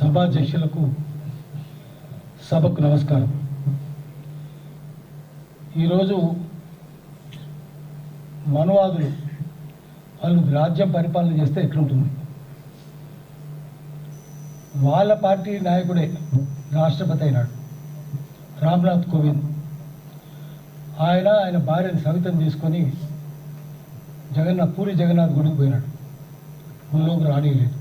సభాధ్యక్షులకు సభకు నమస్కారం. ఈరోజు మనువాదులు వాళ్ళు రాజ్యం పరిపాలన చేస్తే ఎట్లుంటుంది? వాళ్ళ పార్టీ నాయకుడే రాష్ట్రపతి అయినాడు రామ్నాథ్ కోవింద్. ఆయన ఆయన భార్యను సవితం తీసుకొని జగన్నాథ్ పూరి జగన్నాథ్ గుడికి పోయినాడు. గుళ్ళోకి రానియలేదు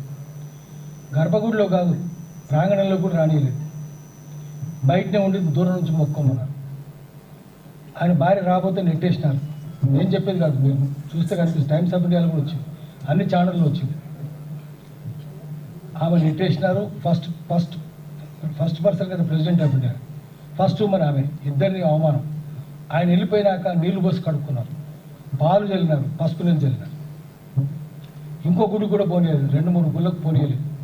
గర్భగుడిలో కాదు ప్రాంగణంలో కూడా రానియలేదు. బయటనే ఉండి దూరం నుంచి మొక్కోమన్నారు ఆయన భార్య రాబోతే నెట్టేసినారు. నేను చెప్పేది కాదు మేము చూస్తే కనిపిస్తుంది. టైమ్స్ ఆఫ్ ఇండియాలో కూడా వచ్చింది. అన్ని ఛానళ్ళు వచ్చింది. ఆమె నెట్టేసినారు. ఫస్ట్ ఫస్ట్ ఫస్ట్ పర్సన్ కదా president of India. First women ఆమె. ఇద్దరిని అవమానం. ఆయన వెళ్ళిపోయినాక నీళ్ళు పోసి కడుక్కున్నారు. పాలు చల్లినారు. పసుపు నీళ్ళు చల్లినారు. ఇంకో గుడి కూడా పోనీయలేదు. రెండు మూడు గుళ్ళకు పోనీయలేదు.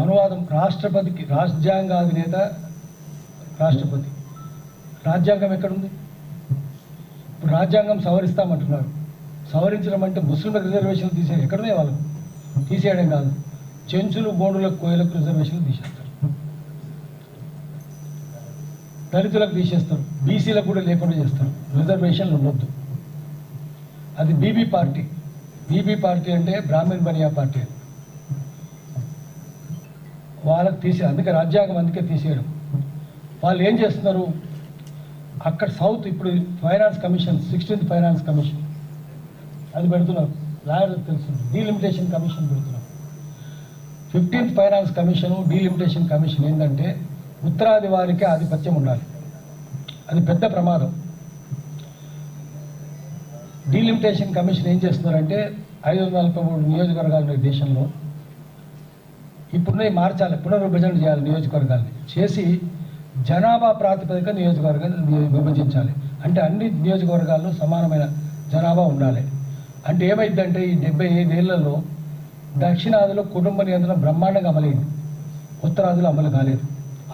అనువాదం రాష్ట్రపతికి రాజ్యాంగ అధినేత రాష్ట్రపతి. రాజ్యాంగం ఎక్కడుంది? ఇప్పుడు రాజ్యాంగం సవరిస్తామంటున్నారు. సవరించడం అంటే ముస్లింలకు రిజర్వేషన్లు తీసే ఎక్కడనే వాళ్ళు తీసేయడం కాదు. చెంచులు బోండులకు కోయలకు రిజర్వేషన్లు తీసేస్తారు. దళితులకు తీసేస్తారు. బీసీలకు కూడా లేకుండా చేస్తారు. రిజర్వేషన్లు ఉండొద్దు. అది బీబీ పార్టీ. బీబీ పార్టీ అంటే బ్రాహ్మణ్ బనియా పార్టీ. వాళ్ళకి తీసే అందుకే రాజ్యాంగం అందుకే తీసేయడం. వాళ్ళు ఏం చేస్తున్నారు? అక్కడ సౌత్ ఇప్పుడు finance commission sixteenth finance commission. అది పెడుతున్నారు. లాయర్ తెలుసు డీలిమిటేషన్ కమిషన్ పెడుతున్నారు. Fifteenth finance commission delimitation commission ఏంటంటే ఉత్తరాది వారికి ఆధిపత్యం ఉండాలి. అది పెద్ద ప్రమాదం. డీలిమిటేషన్ కమిషన్ ఏం చేస్తున్నారంటే ఐదు వందల నలభై మూడు నియోజకవర్గాలు దేశంలో. ఇప్పుడున్నవి మార్చాలి పునర్విభజన చేయాలి నియోజకవర్గాన్ని. చేసి జనాభా ప్రాతిపదిక నియోజకవర్గాన్ని విభజించాలి. అంటే అన్ని నియోజకవర్గాల్లో సమానమైన జనాభా ఉండాలి. అంటే ఏమైందంటే ఈ డెబ్బై ఐదేళ్ళలో దక్షిణాదిలో కుటుంబ నియంత్రణ బ్రహ్మాండంగా అమలైంది. ఉత్తరాదిలో అమలు కాలేదు.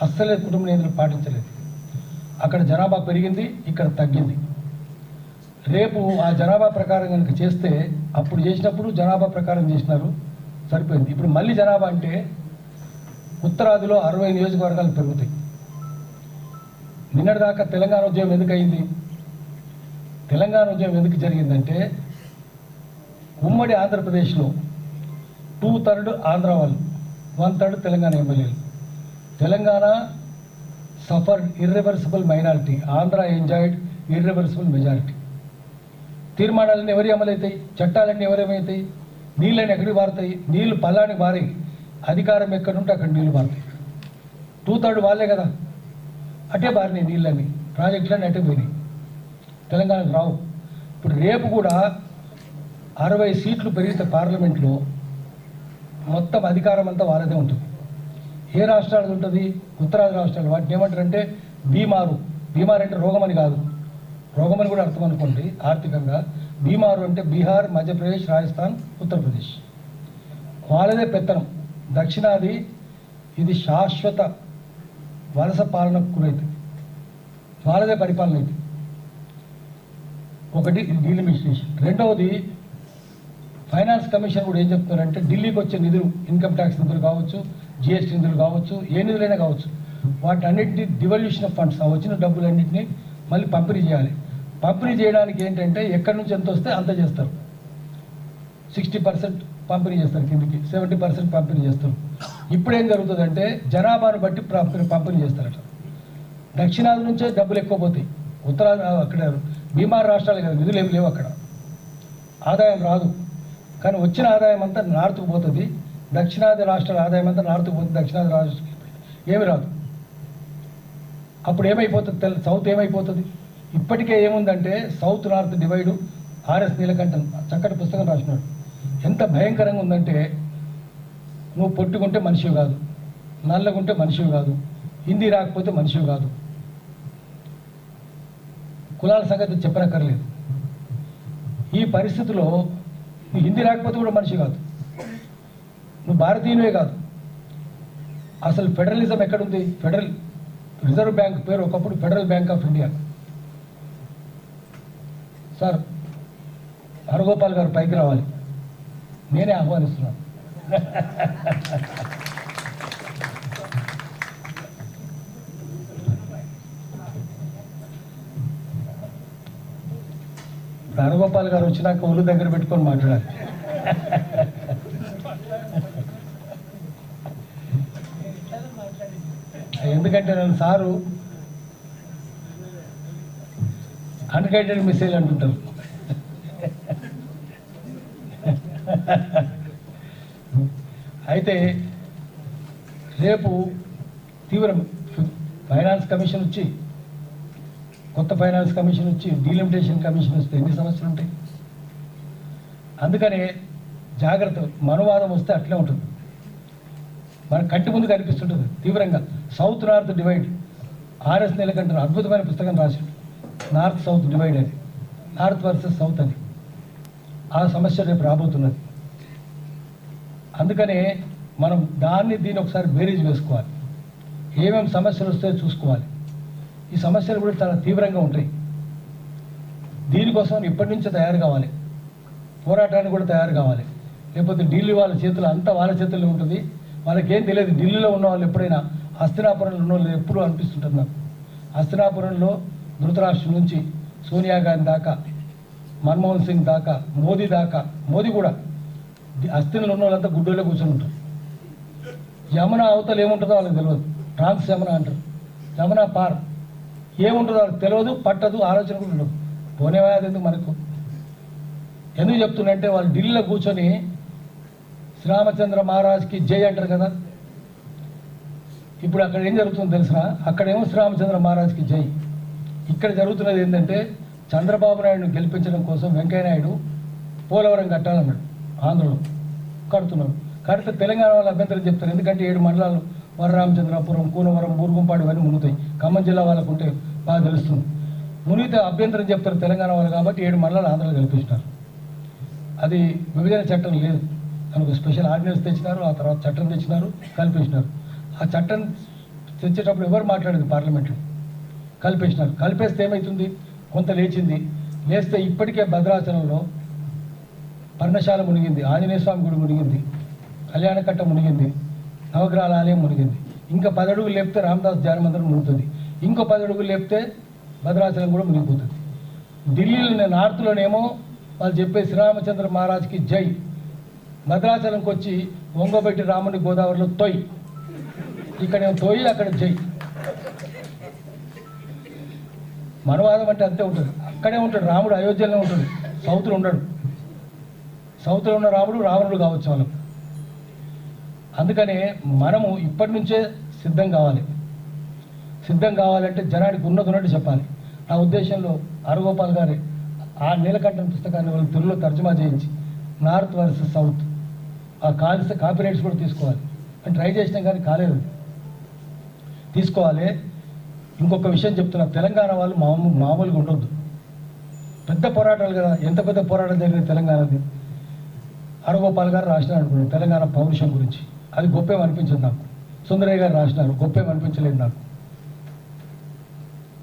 అస్సలే కుటుంబ నియంత్రణ పాటించలేదు. అక్కడ జనాభా పెరిగింది ఇక్కడ తగ్గింది. రేపు ఆ జనాభా ప్రకారం కనుక చేస్తే అప్పుడు చేసినప్పుడు జనాభా ప్రకారం చేసినారు. సరిపోయింది. ఇప్పుడు మళ్ళీ జనాభా అంటే ఉత్తరాదిలో అరవై నియోజకవర్గాలు పెరుగుతాయి. నిన్నటిదాకా తెలంగాణ ఉద్యమం ఎందుకు అయింది తెలంగాణ ఉద్యమం ఎందుకు జరిగిందంటే ఉమ్మడి ఆంధ్రప్రదేశ్లో టూ థర్డ్ ఆంధ్ర వాళ్ళు వన్ థర్డ్ తెలంగాణ ఎమ్మెల్యేలు. Telangana suffer irreversible minority Andhra enjoyed irreversible majority తీర్మానాలన్నీ ఎవరి అమలవుతాయి చట్టాలన్నీ ఎవరేమవుతాయి నీళ్ళని ఎక్కడికి పారుతాయి? నీళ్ళు పల్లానికి పారి అధికారం ఎక్కడుంటే అక్కడ నీళ్ళు పారుతాయి? టూ థర్డ్ వాళ్ళే కదా. అటే పారినాయి నీళ్ళని. ప్రాజెక్టులన్నీ అటే పోయినాయి. తెలంగాణకు రావు. ఇప్పుడు రేపు కూడా అరవై సీట్లు పెరిగితే పార్లమెంట్లో మొత్తం అధికారం అంతా వాళ్ళదే ఉంటుంది. ఏ రాష్ట్రాలది ఉంటుంది? ఉత్తరాది రాష్ట్రాలు. వాటిని ఏమంటారంటే బీమారు బీమారు అంటే రోగం అని కాదు. రోగం అని కూడా అర్థం అనుకోండి ఆర్థికంగా. బీమారు అంటే బీహార్ మధ్యప్రదేశ్ రాజస్థాన్ ఉత్తరప్రదేశ్. వాళ్ళదే పెత్తనం. దక్షిణాది ఇది శాశ్వత వలస పాలన గురైతుంది వాళ్ళదే పరిపాలన అయితే. ఒకటి డీలిమిటేషన్ రెండవది ఫైనాన్స్ కమిషన్ కూడా ఏం చెప్తున్నారంటే ఢిల్లీకి వచ్చే నిధులు ఇన్కమ్ ట్యాక్స్ నిధులు కావచ్చు జిఎస్టీ నిధులు కావచ్చు ఏ నిధులైనా కావచ్చు వాటన్నిటిని డివల్యూషన్ ఆఫ్ ఫండ్స్ ఆ వచ్చిన డబ్బులన్నింటినీ మళ్ళీ పంపిణీ చేయాలి. పంపిణీ చేయడానికి ఏంటంటే ఎక్కడి నుంచి ఎంత వస్తే అంత చేస్తారు. సిక్స్టీ పర్సెంట్ పంపిణీ చేస్తారు కిందికి సెవెంటీ పర్సెంట్ పంపిణీ చేస్తారు. ఇప్పుడు ఏం జరుగుతుందంటే జనాభాను బట్టి పంపిణీ చేస్తారట. దక్షిణాది నుంచే డబ్బులు ఎక్కువ పోతాయి. ఉత్తరాది అక్కడ బీమార్ రాష్ట్రాలు కదా నిధులు ఏమి లేవు అక్కడ. ఆదాయం రాదు. కానీ వచ్చిన ఆదాయం అంతా నార్త్కు పోతుంది. దక్షిణాది రాష్ట్రాల ఆదాయం అంతా నార్త్కు పోతుంది దక్షిణాది రాష్ట్రాలకి ఏమి రాదు. అప్పుడు ఏమైపోతుంది తెల్ సౌత్ ఏమైపోతుంది? ఇప్పటికే ఏముందంటే south north divide R S Neelakantan చక్కటి పుస్తకం రాసినాడు. ఎంత భయంకరంగా ఉందంటే నువ్వు పొట్టుకుంటే మనిషివి కాదు నల్లగుంటే మనిషివి కాదు హిందీ రాకపోతే మనిషివి కాదు. కులాల సంగతి చెప్పనక్కర్లేదు. ఈ పరిస్థితిలో నువ్వు హిందీ రాకపోతే కూడా మనిషి కాదు. నువ్వు భారతీయునివే కాదు. అసలు ఫెడరలిజం ఎక్కడుంది? ఫెడరల్ రిజర్వ్ బ్యాంక్ పేరు ఒకప్పుడు federal bank of India. Sir Haragopal garu పైకి రావాలి. నేనే ఆహ్వానిస్తున్నాను రాణగోపాల్ గారు వచ్చినాక ఒళ్ళు దగ్గర పెట్టుకొని మాట్లాడాలి. ఎందుకంటే నన్ను సారు అన్గైడెడ్ మిసైల్ అంటుంటారు. అయితే రేపు తీవ్ర ఫైనాన్స్ కమిషన్ వచ్చి కొత్త ఫైనాన్స్ కమిషన్ వచ్చి డీలిమిటేషన్ కమిషన్ వస్తే ఎన్ని సమస్యలు ఉంటాయి? అందుకనే జాగ్రత్త మనువాదం వస్తే అట్లే ఉంటుంది. మన కంటి ముందు కనిపిస్తుంటుంది తీవ్రంగా. South north divide. R S Neelakantan అద్భుతమైన పుస్తకం రాసిండు నార్త్ సౌత్ డివైడ్ అది. నార్త్ వర్సెస్ సౌత్ అది. ఆ సమస్య రేపు రాబోతున్నది. అందుకనే మనం దాన్ని దీన్ని ఒకసారి బేరీజ్ వేసుకోవాలి. ఏమేమి సమస్యలు వస్తాయో చూసుకోవాలి. ఈ సమస్యలు కూడా చాలా తీవ్రంగా ఉంటాయి. దీనికోసం ఇప్పటి నుంచే తయారు కావాలి. పోరాటానికి కూడా తయారు కావాలి. లేకపోతే ఢిల్లీ వాళ్ళ చేతులు అంతా వాళ్ళ చేతుల్లో ఉంటుంది. వాళ్ళకేం తెలియదు. ఢిల్లీలో ఉన్న వాళ్ళు ఎప్పుడైనా హస్తినాపురంలో ఉన్న వాళ్ళు ఎప్పుడూ అనిపిస్తుంటుంది నాకు. హస్తినాపురంలో ధృతరాష్ట్రం నుంచి సోనియా గాంధీ దాకా మన్మోహన్ సింగ్ దాకా మోదీ దాకా మోదీ కూడా అస్థిలో ఉన్న వాళ్ళంతా గుడ్డోళ్ళే కూర్చొని ఉంటారు. యమున అవతలు ఏముంటుందో వాళ్ళకి తెలియదు. ట్రాన్స్ యమున అంటారు. యమున పార్. ఏముంటుందో వాళ్ళకి తెలియదు పట్టదు ఆలోచన కూడా ఉండదు. పోనేవాది ఎందుకు మనకు? ఎందుకు చెప్తున్నంటే వాళ్ళు ఢిల్లీలో కూర్చొని శ్రీరామచంద్ర మహారాజ్కి జై అంటారు కదా. ఇప్పుడు అక్కడ ఏం జరుగుతుందో తెలిసిన అక్కడేమో శ్రీరామచంద్ర మహారాజ్కి జై. ఇక్కడ జరుగుతున్నది ఏంటంటే చంద్రబాబు నాయుడును గెలిపించడం కోసం వెంకయ్యనాయుడు పోలవరం కట్టాలన్నాడు ఆంధ్రలో కడుతున్నాడు కడితే తెలంగాణ వాళ్ళు అభ్యంతరం చెప్తారు. ఎందుకంటే ఏడు మండలాలు వరరామచంద్రాపురం కూనవరం బూరుగుంపాడు ఇవన్నీ మునుగుతాయి. ఖమ్మం జిల్లా వాళ్ళకు ఉంటే బాగా తెలుస్తుంది. మునిగితే అభ్యంతరం చెప్తారు తెలంగాణ వాళ్ళు కాబట్టి ఏడు మండలాలు ఆంధ్రలో కల్పించినారు అది విభజన చట్టం లేదు. మనకు స్పెషల్ ఆర్డినెన్స్ తెచ్చినారు ఆ తర్వాత చట్టం తెచ్చినారు కల్పించినారు. ఆ చట్టం తెచ్చేటప్పుడు ఎవరు మాట్లాడేది పార్లమెంట్లో? కలిపేసినారు కలిపేస్తే ఏమవుతుంది కొంత లేచింది. లేస్తే ఇప్పటికే భద్రాచలంలో పర్ణశాల మునిగింది. ఆంజనేయ స్వామి గుడి మునిగింది. కళ్యాణకట్ట మునిగింది. నవగ్రహాల ఆలయం మునిగింది. ఇంకా పది అడుగులు లేపితే రామదాస్ ధ్యాన మందిరం మునుగుతుంది. ఇంకో పది అడుగులు లేపితే భద్రాచలం కూడా మునిగిపోతుంది. ఢిల్లీలో నార్త్లోనేమో వాళ్ళు చెప్పే శ్రీరామచంద్ర మహారాజ్కి జై. భద్రాచలంకి వచ్చి ఒంగోబెట్టి రాముని గోదావరిలో తొయ్. ఇక్కడేమో తొయ్యి అక్కడ జై. మనవాదం అంటే అంతే ఉంటుంది. అక్కడే ఉంటాడు. రాముడు అయోధ్యలో ఉంటుంది సౌత్లో ఉండడు సౌత్లో ఉన్న రాముడు రావణుడు కావచ్చు వాళ్ళకు. అందుకనే మనము ఇప్పటి నుంచే సిద్ధం కావాలి. సిద్ధం కావాలంటే జనానికి ఉన్నది ఉన్నట్టు చెప్పాలి. నా ఉద్దేశంలో అరగోపాల్ గారి ఆ నీలకంఠం పుస్తకాన్ని వాళ్ళు తెలుగులో తర్జుమా చేయించి నార్త్ వర్సెస్ సౌత్. ఆ కాల్స్ కాపీరైట్స్ కూడా తీసుకోవాలి. అంటే ట్రై చేసినాం కానీ కాలేదు. తీసుకోవాలి. ఇంకొక విషయం చెప్తున్నా. తెలంగాణ వాళ్ళు మామూలు మామూలుగా ఉండొద్దు. పెద్ద పోరాటాలు కదా. ఎంత పెద్ద పోరాటం జరిగింది తెలంగాణది. అరగోపాల్ గారు రాసినారు అనుకున్నాను తెలంగాణ పౌరుషం గురించి. అది గొప్పేం అనిపించింది నాకు. సుందరయ్య గారు రాసినారు. గొప్పేం అనిపించలేదు నాకు.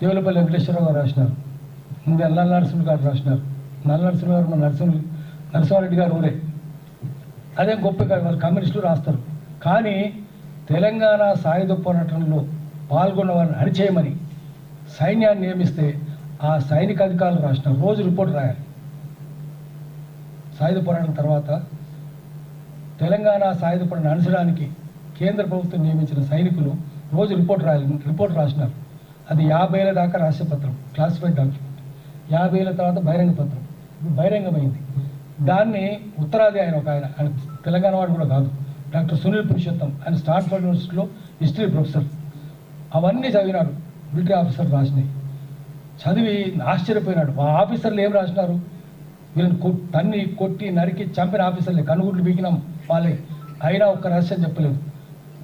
దేవులపల్లి వెంకటేశ్వరరావు గారు రాసినారు. ఇంకా నల్ల నరసింహ గారు రాసినారు. నల్ల నరసింహ గారు మన నరసింహ నరసింహారెడ్డి గారు ఊరే. అదే గొప్ప కాదు వాళ్ళు కమ్యూనిస్టులు రాస్తారు. కానీ తెలంగాణ సాయుధ పోరాటంలో పాల్గొన్న వారిని అణిచేయమని సైన్యాన్ని నియమిస్తే ఆ సైనిక అధికారులు రాసిన రోజు రిపోర్ట్ రాయాలి. సాయుధ పోరాటం తర్వాత తెలంగాణ సాయుధ పోరాటం అణచడానికి కేంద్ర ప్రభుత్వం నియమించిన సైనికులు రోజు రిపోర్ట్ రాయాలి రిపోర్ట్ రాసినారు. అది యాభైల దాకా రాసే పత్రం క్లాసిఫైడ్ డాక్యుమెంట్ యాభైల తర్వాత బహిరంగ పత్రం. ఇప్పుడు బహిరంగమైంది. దాన్ని ఉత్తరాది ఆయన ఒక ఆయన ఆయన తెలంగాణ వాడు కూడా కాదు. డాక్టర్ సునీల్ పురుషోత్తం ఆయన స్టాన్ఫర్డ్ యూనివర్సిటీలో హిస్టరీ ప్రొఫెసర్. అవన్నీ చదివినాడు. Military officer రాసినాయి. చదివి ఆశ్చర్యపోయినాడు. ఆ ఆఫీసర్లు ఏం రాసినారు? వీళ్ళని కొ తన్ని కొట్టి నరికి చంపిన ఆఫీసర్లే. కనుగుడ్లు బీకినాం వాళ్ళే. అయినా ఒక్క రహస్యం చెప్పలేదు.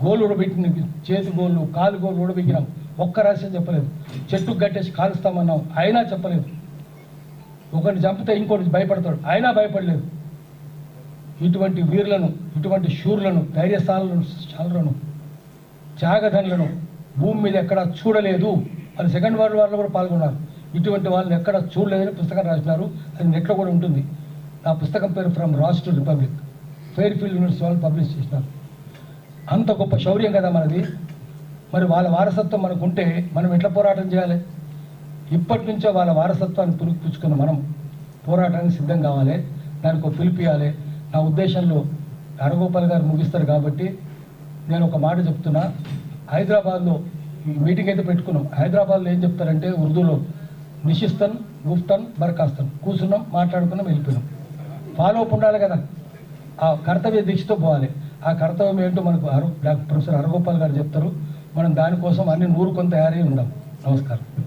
గోలు ఉడబెట్టిన చేతి గోళ్ళు కాలు గోళ్ళు ఉడబెక్కినాం ఒక్క రహస్యం చెప్పలేదు. చెట్టు కట్టేసి కాలుస్తామన్నాం. అయినా చెప్పలేదు. ఒకరిని చంపితే ఇంకోటి భయపడతాడు. అయినా భయపడలేదు. ఇటువంటి వీరులను ఇటువంటి శూరులను ధైర్యస్థానులను శాలను త్యాగధనులను భూమి మీద ఎక్కడ చూడలేదు. అని సెకండ్ వరల్డ్ వార్లో కూడా పాల్గొన్నారు. ఇటువంటి వాళ్ళని ఎక్కడ చూడలేదని పుస్తకం రాసినారు. అది నెట్లో కూడా ఉంటుంది. ఆ పుస్తకం పేరు ఫ్రమ్ రాస్ to republic Fairfield university వాళ్ళు పబ్లిష్ చేసినారు. అంత గొప్ప శౌర్యం కదా మనది. మరి వాళ్ళ వారసత్వం మనకు ఉంటే మనం ఎట్లా పోరాటం చేయాలి? ఇప్పటి నుంచో వాళ్ళ వారసత్వాన్ని పురిపుచ్చుకున్న మనం పోరాటానికి సిద్ధం కావాలి. దానికి ఒక పిలిపియాలి నా ఉద్దేశంలో హరగోపాల్ గారు ముగిస్తారు కాబట్టి నేను ఒక మాట చెప్తున్నా. హైదరాబాద్లో మీటింగ్ అయితే పెట్టుకున్నాం. హైదరాబాద్లో ఏం చెప్తారంటే ఉర్దూలో నిషిస్తన్ గుఫ్తన్ బర్ఖాస్తన్ కూర్చున్నాం మాట్లాడుకున్నాం వెళ్ళిపోయినాం. ఫాలో అప్ ఉండాలి కదా. ఆ కర్తవ్య దీక్షతో పోవాలి. ఆ కర్తవ్యం ఏంటో మనకు అరు డాక్టర్ ప్రొఫెసర్ హరగోపాల్ గారు చెప్తారు. మనం దానికోసం అన్ని నూరుకొని తయారై ఉందాం. నమస్కారం.